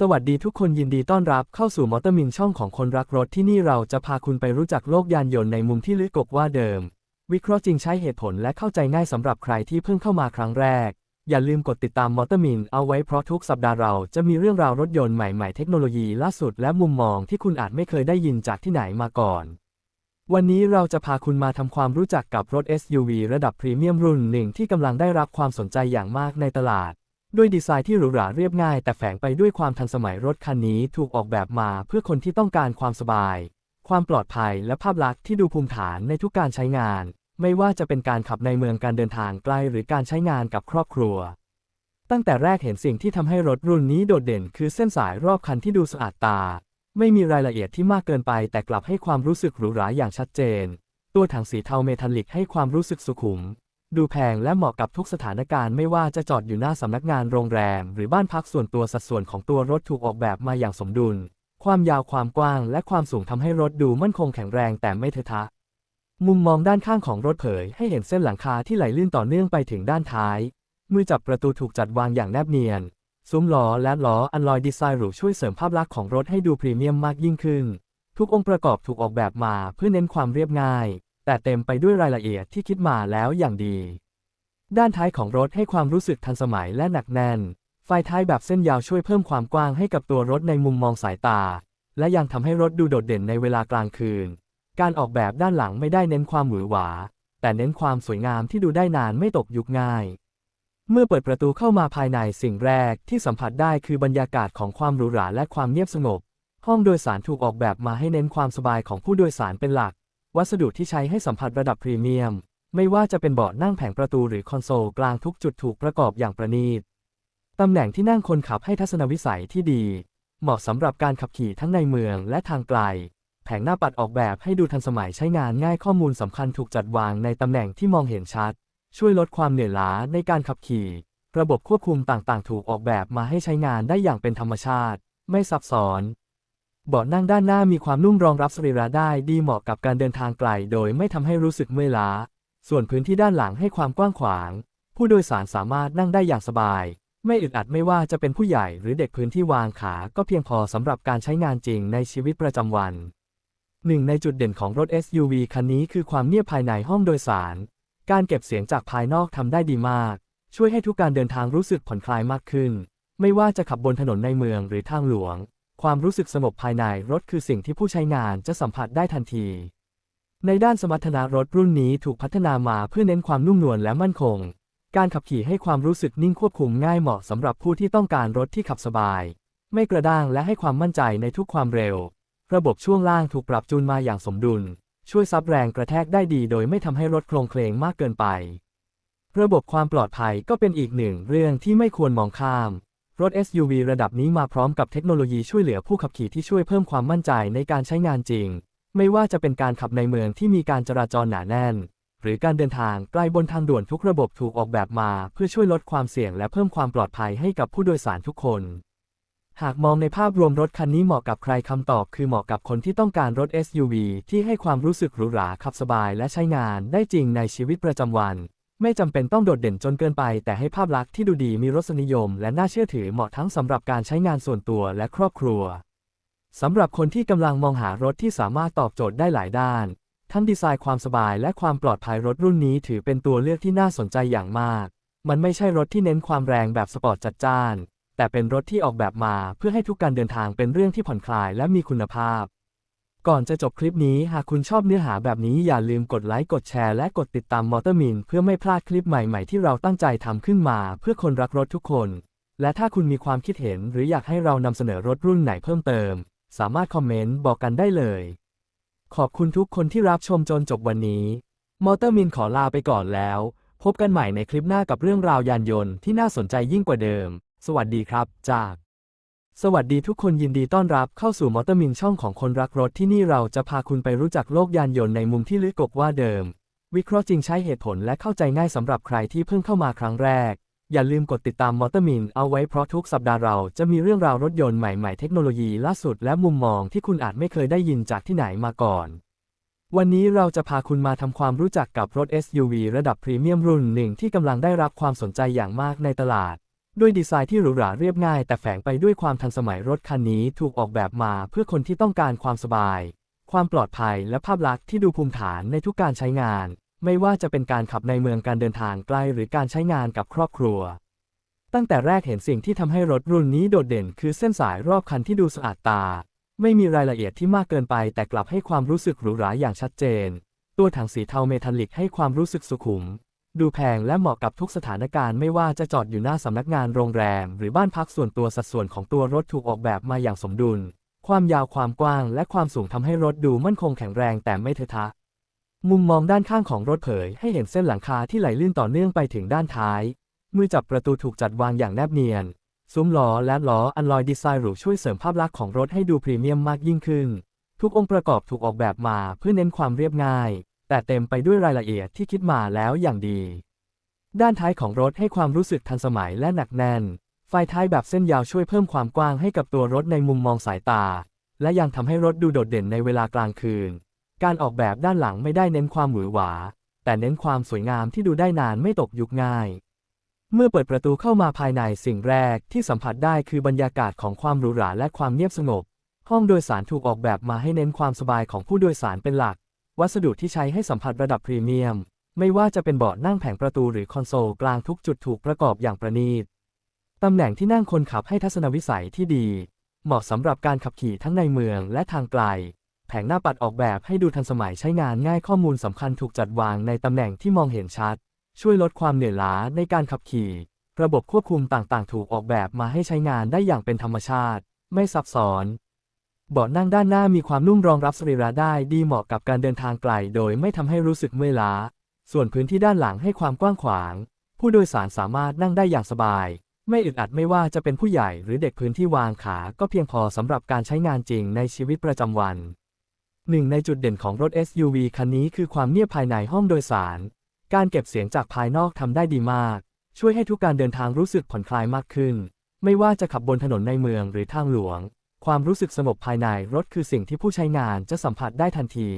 สวัสดีทุกคนยินดีต้อนรับเข้าสู่มอเตอร์มินช่องของคนรักรถที่นี่เราจะพาคุณไปรู้จักโลกยานยนต์ในมุมที่ลึกกว่าเดิม วิเคราะห์จริงใช้เหตุผลและเข้าใจง่ายสำหรับใครที่เพิ่งเข้ามาครั้งแรก อย่าลืมกดติดตามมอเตอร์มินเอาไว้เพราะทุกสัปดาห์เราจะมีเรื่องราวรถยนต์ใหม่ๆ เทคโนโลยีล่าสุดและมุมมองที่คุณอาจไม่เคยได้ยินจากที่ไหนมาก่อน วันนี้เราจะพาคุณมาทำความรู้จักกับรถ SUV ระดับพรีเมียมรุ่นหนึ่งที่กำลังได้รับความสนใจอย่างมากในตลาด ด้วยดีไซน์ที่หรูหราเรียบง่ายแต่แฝงไปด้วยความทันสมัยรถคันนี้ถูกออกแบบมาเพื่อคนที่ต้องการความสบาย ความปลอดภัยและภาพลักษณ์ที่ดูภูมิฐานในทุกการใช้งาน ไม่ว่าจะเป็นการขับในเมืองการเดินทางไกลหรือการใช้งานกับครอบครัว ตั้งแต่แรกเห็นสิ่งที่ทำให้รถรุ่นนี้โดดเด่น คือเส้นสายรอบคันที่ดูสะอาดตา ไม่มีรายละเอียดที่มากเกินไป แต่กลับให้ความรู้สึกหรูหราอย่างชัดเจน ตัวถังสีเทาเมทัลลิกให้ความรู้สึกสุขุม ดูแพงและเหมาะกับทุกสถานการณ์ไม่ว่าจะจอดอยู่หน้าสำนักงานโรงแรม หรือบ้านพักส่วนตัวสัดส่วนของตัวรถถูกออกแบบมาอย่างสมดุล ความยาวความกว้างและความสูงทำให้รถดูมั่นคงแข็งแรงแต่ไม่เทอะทะ มุมมองด้านข้างของรถเผยให้เห็นเส้นหลังคาที่ไหลลื่นต่อเนื่องไปถึงด้านท้าย มือจับประตูถูกจัดวางอย่างแนบเนียน ซุ้มล้อและล้ออันลอยดีไซน์หรูช่วยเสริมภาพลักษณ์ของรถให้ดูพรีเมียมมากยิ่งขึ้น ทุกองค์ประกอบถูกออกแบบมาเพื่อเน้นความเรียบง่าย แต่เต็มไปด้วยรายละเอียดที่คิดมาแล้วอย่างดี ด้านท้ายของรถให้ความรู้สึกทันสมัยและหนักแน่น ไฟท้ายแบบเส้นยาวช่วยเพิ่มความกว้างให้กับตัวรถในมุมมองสายตา และยังทำให้รถดูโดดเด่นในเวลากลางคืน การออกแบบด้านหลังไม่ได้เน้นความหวือหวา แต่เน้นความสวยงามที่ดูได้นานไม่ตกยุคง่าย เมื่อเปิดประตูเข้ามาภายในสิ่งแรกที่สัมผัสได้คือบรรยากาศของความหรูหราและความเงียบสงบห้องโดยสารถูกออกแบบมาให้เน้นความสบายของผู้โดยสารเป็นหลัก วัสดุที่ใช้ให้สัมผัสระดับพรีเมียม ไม่ว่าจะเป็นเบาะนั่งแผงประตูหรือคอนโซลกลางทุกจุดถูกประกอบอย่างประณีต ตำแหน่งที่นั่งคนขับให้ทัศนวิสัยที่ดี เหมาะสำหรับการขับขี่ทั้งในเมืองและทางไกล แผงหน้าปัดออกแบบให้ดูทันสมัยใช้งานง่ายข้อมูลสำคัญถูกจัดวางในตำแหน่งที่มองเห็นชัด ช่วยลดความเหนื่อยล้าในการขับขี่ ระบบควบคุมต่างๆ ถูกออกแบบมาให้ใช้งานได้อย่างเป็นธรรมชาติ ไม่ซับซ้อน เบาะนั่งด้านหน้ามีความนุ่มรองรับสรีระได้ดีเหมาะกับการเดินทางไกลโดยไม่ทำให้รู้สึกเมื่อยล้า ส่วนพื้นที่ด้านหลังให้ความกว้างขวาง ผู้โดยสารสามารถนั่งได้อย่างสบาย ไม่อึดอัดไม่ว่าจะเป็นผู้ใหญ่หรือเด็กพื้นที่วางขา ก็เพียงพอสำหรับการใช้งานจริงในชีวิตประจำวันหนึ่งในจุดเด่นของรถ SUV คันนี้คือความเงียบภายในห้องโดยสาร การเก็บเสียงจากภายนอกทำได้ดีมาก ช่วยให้ทุกการเดินทางรู้สึกผ่อนคลายมากขึ้น ไม่ว่าจะขับบนถนนในเมืองหรือทางหลวง ความรู้สึกสงบภายในรถคือสิ่งที่ผู้ใช้งานจะสัมผัสได้ทันที ในด้านสมรรถนะรถรุ่นนี้ถูกพัฒนามาเพื่อเน้นความนุ่มนวลและมั่นคง การขับขี่ให้ความรู้สึกนิ่งควบคุมง่ายเหมาะสำหรับผู้ที่ต้องการรถที่ขับสบาย ไม่กระด้างและให้ความมั่นใจในทุกความเร็ว ระบบช่วงล่างถูกปรับจูนมาอย่างสมดุล ช่วยซับแรงกระแทกได้ดีโดยไม่ทำให้รถโครงเคลงมากเกินไป ระบบความปลอดภัยก็เป็นอีกหนึ่งเรื่องที่ไม่ควรมองข้าม รถ SUV ระดับนี้มาพร้อมกับเทคโนโลยีช่วยเหลือผู้ขับขี่ที่ช่วยเพิ่มความมั่นใจในการใช้งานจริง ไม่ว่าจะเป็นการขับในเมืองที่มีการจราจรหนาแน่น หรือการเดินทางไกลบนทางด่วนทุกระบบถูกออกแบบมา เพื่อช่วยลดความเสี่ยงและเพิ่มความปลอดภัยให้กับผู้โดยสารทุกคน หากมองในภาพรวมรถคันนี้เหมาะกับใครคำตอบคือเหมาะกับคนที่ต้องการรถ SUV ที่ให้ความรู้สึกหรูหราขับสบายและใช้งานได้จริงในชีวิตประจำวัน ไม่จำเป็นต้องโดดเด่นจนเกินไป แต่ให้ภาพลักษณ์ที่ดูดีมีรสนิยม และน่าเชื่อถือเหมาะทั้งสำหรับการใช้งานส่วนตัวและครอบครัวสำหรับคนที่กำลังมองหารถที่สามารถตอบโจทย์ได้หลายด้าน ทั้งดีไซน์ความสบายและความปลอดภัยรถรุ่นนี้ถือเป็นตัวเลือกที่น่าสนใจอย่างมาก มันไม่ใช่รถที่เน้นความแรงแบบสปอร์ตจัดจ้าน แต่เป็นรถที่ออกแบบมาเพื่อให้ทุกการเดินทางเป็นเรื่องที่ผ่อนคลายและมีคุณภาพ ก่อนจะจบคลิปนี้หากคุณชอบเนื้อหาแบบนี้อย่าลืมกดไลค์กดแชร์และกดติดตามมอเตอร์มินเพื่อไม่พลาดคลิปใหม่ๆที่เราตั้งใจทำขึ้นมาเพื่อคนรักรถทุกคน และถ้าคุณมีความคิดเห็นหรืออยากให้เรานำเสนอรถรุ่นไหนเพิ่มเติม สามารถคอมเมนต์บอกกันได้เลย ขอบคุณทุกคนที่รับชมจนจบวันนี้มอเตอร์มินขอลาไปก่อนแล้ว พบกันใหม่ในคลิปหน้ากับเรื่องราวยานยนต์ที่น่าสนใจยิ่งกว่าเดิม สวัสดีครับจาก สวัสดีทุกคนยินดีต้อนรับเข้าสู่มอเตอร์มินช่องของคนรักรถที่นี่เราจะพาคุณไปรู้จักโลกยานยนต์ในมุมที่ลึกกว่าเดิม วิเคราะห์จริงใช้เหตุผลและเข้าใจง่ายสำหรับใครที่เพิ่งเข้ามาครั้งแรก อย่าลืมกดติดตามมอเตอร์มินเอาไว้เพราะทุกสัปดาห์เราจะมีเรื่องราวรถยนต์ใหม่ๆเทคโนโลยีล่าสุดและมุมมองที่คุณอาจไม่เคยได้ยินจากที่ไหนมาก่อน วันนี้เราจะพาคุณมาทำความรู้จักกับรถ SUV ระดับพรีเมียมรุ่นหนึ่งที่กำลังได้รับความสนใจอย่างมากในตลาด ด้วยดีไซน์ที่หรูหราเรียบง่าย แต่แฝงไปด้วยความทันสมัยรถคันนี้ถูกออกแบบมาเพื่อคนที่ต้องการความสบาย ความปลอดภัยและภาพลักษณ์ที่ดูภูมิฐานในทุกการใช้งาน ไม่ว่าจะเป็นการขับในเมืองการเดินทางไกลหรือการใช้งานกับครอบครัว ตั้งแต่แรกเห็นสิ่งที่ทำให้รถรุ่นนี้โดดเด่น คือเส้นสายรอบคันที่ดูสะอาดตา ไม่มีรายละเอียดที่มากเกินไป แต่กลับให้ความรู้สึกหรูหราอย่างชัดเจน ตัวถังสีเทาเมทัลลิกให้ความรู้สึกสุขุม ดูแพงและเหมาะกับทุกสถานการณ์ไม่ว่าจะจอดอยู่หน้าสำนักงานโรงแรม หรือบ้านพักส่วนตัวสัดส่วนของตัวรถถูกออกแบบมาอย่างสมดุล ความยาวความกว้างและความสูงทำให้รถดูมั่นคงแข็งแรงแต่ไม่เทอะทะ มุมมองด้านข้างของรถเผยให้เห็นเส้นหลังคาที่ไหลลื่นต่อเนื่องไปถึงด้านท้าย มือจับประตูถูกจัดวางอย่างแนบเนียน ซุ้มล้อและล้ออันลอยดีไซน์หรูช่วยเสริมภาพลักษณ์ของรถให้ดูพรีเมียมมากยิ่งขึ้น ทุกองค์ประกอบถูกออกแบบมาเพื่อเน้นความเรียบง่าย แต่เต็มไปด้วยรายละเอียดที่คิดมาแล้วอย่างดี ด้านท้ายของรถให้ความรู้สึกทันสมัยและหนักแน่น ไฟท้ายแบบเส้นยาวช่วยเพิ่มความกว้างให้กับตัวรถในมุมมองสายตา และยังทำให้รถดูโดดเด่นในเวลากลางคืน การออกแบบด้านหลังไม่ได้เน้นความหวือหวา แต่เน้นความสวยงามที่ดูได้นานไม่ตกยุคง่าย เมื่อเปิดประตูเข้ามาภายในสิ่งแรกที่สัมผัสได้คือบรรยากาศของความหรูหราและความเงียบสงบ ห้องโดยสารถูกออกแบบมาให้เน้นความสบายของผู้โดยสารเป็นหลัก วัสดุที่ใช้ให้สัมผัสระดับพรีเมียม ไม่ว่าจะเป็นเบาะนั่งแผงประตูหรือคอนโซลกลางทุกจุดถูกประกอบอย่างประณีต ตำแหน่งที่นั่งคนขับให้ทัศนวิสัยที่ดี เหมาะสำหรับการขับขี่ทั้งในเมืองและทางไกล แผงหน้าปัดออกแบบให้ดูทันสมัยใช้งานง่ายข้อมูลสำคัญถูกจัดวางในตำแหน่งที่มองเห็นชัด ช่วยลดความเหนื่อยล้าในการขับขี่ ระบบควบคุมต่างๆ ถูกออกแบบมาให้ใช้งานได้อย่างเป็นธรรมชาติ ไม่ซับซ้อน เบาะนั่งด้านหน้ามีความนุ่มรองรับสรีระได้ดีเหมาะกับการเดินทางไกลโดยไม่ทำให้รู้สึกเมื่อยล้า ส่วนพื้นที่ด้านหลังให้ความกว้างขวาง ผู้โดยสารสามารถนั่งได้อย่างสบาย ไม่อึดอัดไม่ว่าจะเป็นผู้ใหญ่หรือเด็กพื้นที่วางขาก็เพียงพอสำหรับการใช้งานจริงในชีวิตประจำวันหนึ่งในจุดเด่นของรถ SUV คันนี้คือความเงียบภายในห้องโดยสาร การเก็บเสียงจากภายนอกทำได้ดีมาก ช่วยให้ทุกการเดินทางรู้สึกผ่อนคลายมากขึ้น ไม่ว่าจะขับบนถนนในเมืองหรือทางหลวง ความรู้สึกสงบภายในรถคือสิ่งที่ผู้ใช้งานจะสัมผัสได้ทันที